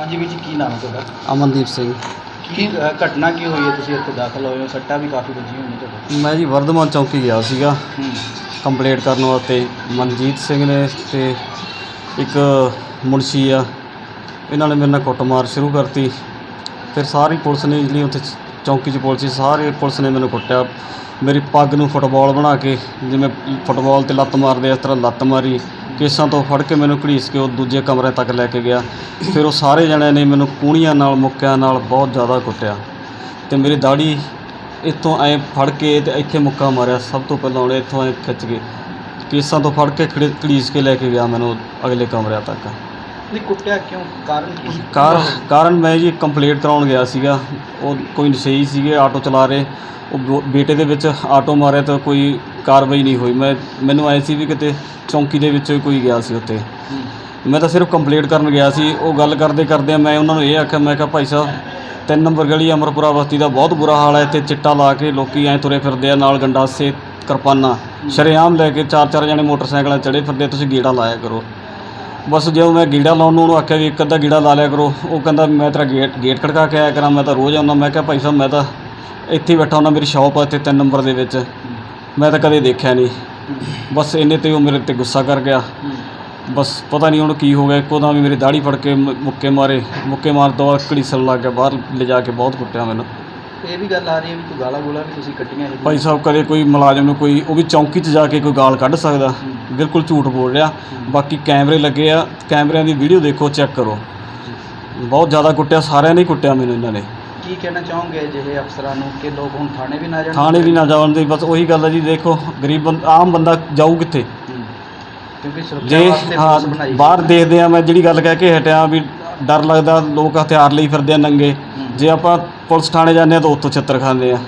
ਹਾਂਜੀ ਜੀ ਕੀ ਨਾਮ ਹੈ ਤੁਹਾਡਾ? ਅਮਨਦੀਪ ਸਿੰਘ। ਕੀ ਅ, ਘਟਨਾ ਕੀ ਹੋਈ ਹੈ? ਤੁਸੀਂ ਇੱਥੇ ਦਾਖਲ ਹੋਏ ਹੋ ਸੱਟਾਂ ਵੀ ਕਾਫੀ ਵੱਜੀਆਂ ਹੋਈਆਂ ਤੁਹਾਡੇ। ਮੈਂ ਜੀ ਵਰਧਮਾਨ ਚੌਂਕੀ ਗਿਆ ਸੀਗਾ। ਹੂੰ। ਕੰਪਲੇਂਟ ਕਰਨ ਵਾਸਤੇ ਮਨਜੀਤ ਸਿੰਘ ਨੇ ਤੇ ਇੱਕ ਮੁਨਸ਼ੀ ਆ। ਇਹਨਾਂ ਨੇ ਮੇਰੇ ਨਾਲ ਕੁੱਟਮਾਰ ਸ਼ੁਰੂ ਕਰਤੀ। ਫਿਰ ਸਾਰੀ ਪੁਲਿਸ ਨੇ ਜਿਹੜੀ ਉੱਥੇ ਚੌਂਕੀ 'ਚ ਪੁਲਿਸ ਸੀ ਸਾਰੇ ਪੁਲਿਸ ਨੇ ਮੈਨੂੰ ਕੁੱਟਿਆ। ਮੇਰੀ ਪੱਗ ਨੂੰ ਫੁੱਟਬਾਲ ਬਣਾ ਕੇ ਜਿਵੇਂ ਫੁੱਟਬਾਲ ਤੇ ਲੱਤ ਮਾਰਦੇ ਆ, ਇਸ ਤਰ੍ਹਾਂ ਲੱਤ ਮਾਰੀ। ਕੇਸਾਂ ਤੋਂ ਫੜ ਕੇ ਮੈਨੂੰ ਘੜੀਸ ਕੇ ਉਹ ਦੂਜੇ ਕਮਰੇ ਤੱਕ ਲੈ ਕੇ ਗਿਆ। ਫਿਰ ਉਹ ਸਾਰੇ ਜਣਿਆਂ ਨੇ ਮੈਨੂੰ ਕੂਣੀਆਂ ਨਾਲ ਮੁੱਕਿਆਂ ਨਾਲ ਬਹੁਤ ਜ਼ਿਆਦਾ ਕੁੱਟਿਆ। ਤੇ ਮੇਰੀ ਦਾੜੀ ਇੱਥੋਂ ਐ ਫੜ ਕੇ ਤੇ ਇੱਥੇ ਮੁੱਕਾ ਮਾਰਿਆ। ਸਭ ਤੋਂ ਪਹਿਲਾਂ ਉਹਨੇ ਇੱਥੋਂ ਐ ਖਿੱਚ ਕੇ ਕੇਸਾਂ ਤੋਂ ਫੜ ਕੇ ਖੜੇ- ਘੜੀਸ ਕੇ ਲੈ ਕੇ ਗਿਆ ਮੈਨੂੰ ਅਗਲੇ ਕਮਰਿਆਂ ਤੱਕ। ਨਹੀਂ ਕੁੱਟਿਆ ਕਿਉਂ? ਕਾਰਨ ਕੀ? ਕਾਰ ਕਾਰਨ ਮੈਂ ਜੀ ਕੰਪਲੀਟ ਕਰਾਉਣ ਗਿਆ ਸੀਗਾ। ਉਹ ਕੋਈ ਨਸ਼ਈ ਸੀਗੇ ਆਟੋ ਚਲਾ ਰਹੇ। ਉਹ ਬੋ- ਬੇਟੇ ਦੇ ਵਿੱਚ ਆਟੋ ਮਾਰਿਆ ਤਾਂ ਕੋਈ ਕਾਰਵਾਈ ਨਹੀਂ ਹੋਈ। ਮੈਂ ਮੈਨੂੰ ਐ ਸੀ ਵੀ ਕਿਤੇ ਚੌਂਕੀ ਦੇ ਵਿੱਚ ਕੋਈ ਗਿਆ ਸੀ ਉੱਥੇ। ਮੈਂ ਤਾਂ ਸਿਰਫ ਕੰਪਲੀਟ ਕਰਨ ਗਿਆ ਸੀ। ਉਹ ਗੱਲ ਕਰਦੇ ਕਰਦੇ ਮੈਂ ਉਹਨਾਂ ਨੂੰ ਇਹ ਆਖਿਆ ਮੈਂ ਕਿਹਾ ਭਾਈ ਸਾਹਿਬ ਤਿੰਨ ਨੰਬਰ ਗਲੀ ਅਮਰਪੁਰਾ ਬਸਤੀ ਦਾ ਬਹੁਤ ਬੁਰਾ ਹਾਲ ਹੈ। ਇੱਥੇ ਚਿੱਟਾ ਲਾ ਕੇ ਲੋਕੀ ਐ ਤੁਰੇ ਫਿਰਦੇ ਆ ਨਾਲ ਗੰਡਾਸੇ ਕਿਰਪਾਨਾਂ ਸ਼ਰੇਆਮ ਲੈ ਕੇ ਚਾਰ ਚਾਰ ਜਣੇ ਮੋਟਰਸਾਈਕਲਾਂ ਚੜੇ ਫਿਰਦੇ ਆ, ਤੁਸੀਂ ਗੀੜਾ ਲਾਇਆ ਕਰੋ। ਬਸ ਜਦੋਂ ਮੈਂ ਗੀੜਾ ਲਾਉਣ ਨੂੰ ਉਹਨੂੰ ਆਖਿਆ ਵੀ ਇੱਕ ਅੱਧਾ ਗੀੜਾ ਲਾ ਲਿਆ ਕਰੋ ਉਹ ਕਹਿੰਦਾ ਮੈਂ ਤੇਰਾ ਗੇਟ ਗੇਟ ਖੜਕਾ ਕੇ ਆਇਆ ਕਰਾਂ ਮੈਂ ਤਾਂ ਰੋਜ਼ ਆਉਂਦਾ। ਮੈਂ ਕਿਹਾ ਭਾਈ ਸਾਹਿਬ ਮੈਂ ਤਾਂ ਇੱਥੇ ਬੈਠਾ ਹੁੰਦਾ। ਮੇਰੀ ਸ਼ਾਪ ਆ ਇੱਥੇ ਤਿੰਨ ਨੰਬਰ ਦੇ ਵਿੱਚ। ਮੈਂ ਤਾਂ ਕਦੇ ਦੇਖਿਆ ਨਹੀਂ। ਬਸ ਇੰਨੇ ਤੇ ਉਹ ਮੇਰੇ ਤੇ ਗੁੱਸਾ ਕਰ ਗਿਆ। ਬਸ ਪਤਾ ਨਹੀਂ ਉਹਨੂੰ ਕੀ ਹੋ ਗਿਆ। ਇੱਕੋ ਦਮ ਹੀ ਮੇਰੀ ਦਾੜੀ ਫੜ ਕੇ ਮ- ਮੁੱਕੇ ਮਾਰੇ। ਮੁੱਕੇ ਮਾਰਨ ਤੋਂ ਬਾਅਦ ਘੜੀਸਣ ਲੱਗ ਗਿਆ ਬਾਹਰ ਲਿਜਾ ਕੇ ਬਹੁਤ ਕੁੱਟਿਆ ਮੈਨੂੰ। ਇਹ ਵੀ ਗੱਲ ਆ ਰਹੀ ਹੈ ਵੀ ਕੋਈ ਗਾਲਾਂ ਗੋਲਾਂ ਵੀ ਤੁਸੀਂ ਕੱਟੀਆਂ ਇਹ ਭਾਈ ਸਾਹਿਬ ਕਦੇ ਕੋਈ ਮੁਲਾਜ਼ਮ ਨੂੰ ਕੋਈ ਉਹ ਵੀ ਚੌਂਕੀ 'ਚ ਜਾ ਕੇ ਕੋਈ ਗਾਲ ਕੱਢ ਸਕਦਾ। ਬਿਲਕੁਲ ਝੂਠ ਬੋਲ ਰਿਹਾ। ਬਾਕੀ ਕੈਮਰੇ ਲੱਗੇ ਆ। ਕੈਮਰਿਆਂ ਦੀ ਵੀਡੀਓ ਦੇਖੋ ਚੈੱਕ ਕਰੋ। ਬਹੁਤ ਜ਼ਿਆਦਾ ਕੁੱਟਿਆ ਸਾਰਿਆਂ ਨੇ ਹੀ ਕੁੱਟਿਆ ਮੈਨੂੰ ਇਹਨਾਂ ਨੇ। ਕੀ ਕਹਿਣਾ ਚਾਹੋਗੇ ਜਿਹੇ ਅਫਸਰਾਂ ਨੂੰ ਕਿ ਲੋਕ ਹੁਣ ਥਾਣੇ ਵੀ ਨਾ ਜਾਣ ਥਾਣੇ ਵੀ ਨਾ ਜਾਣ ਦੇ ਬਸ ਉਹੀ ਗੱਲ ਹੈ ਜੀ ਦੇਖੋ ਗਰੀਬ ਆਮ ਬੰਦਾ ਜਾਊ ਕਿੱਥੇ। ਕਿਉਂਕਿ ਸੁਰੱਖਿਆ ਜੇ ਵਾਸਤੇ ਹਾਂ ਪੁਲਿਸ ਬਣਾਈ ਬਾਹਰ ਦੇਖਦੇ ਆ ਮੈਂ ਜਿਹੜੀ ਗੱਲ ਕਹਿ ਕੇ ਹਟਿਆ ਵੀ ਡਰ ਲੱਗਦਾ ਲੋਕ ਹਥਿਆਰ ਲਈ ਫਿਰਦੇ ਆ ਨੰਗੇ। ਜੇ ਆਪਾਂ ਪੁਲਿਸ ਥਾਣੇ ਜਾਂਦੇ ਆ ਤਾਂ ਉੱਥੋਂ ਛਿੱਤਰ ਖਾਂਦੇ ਆ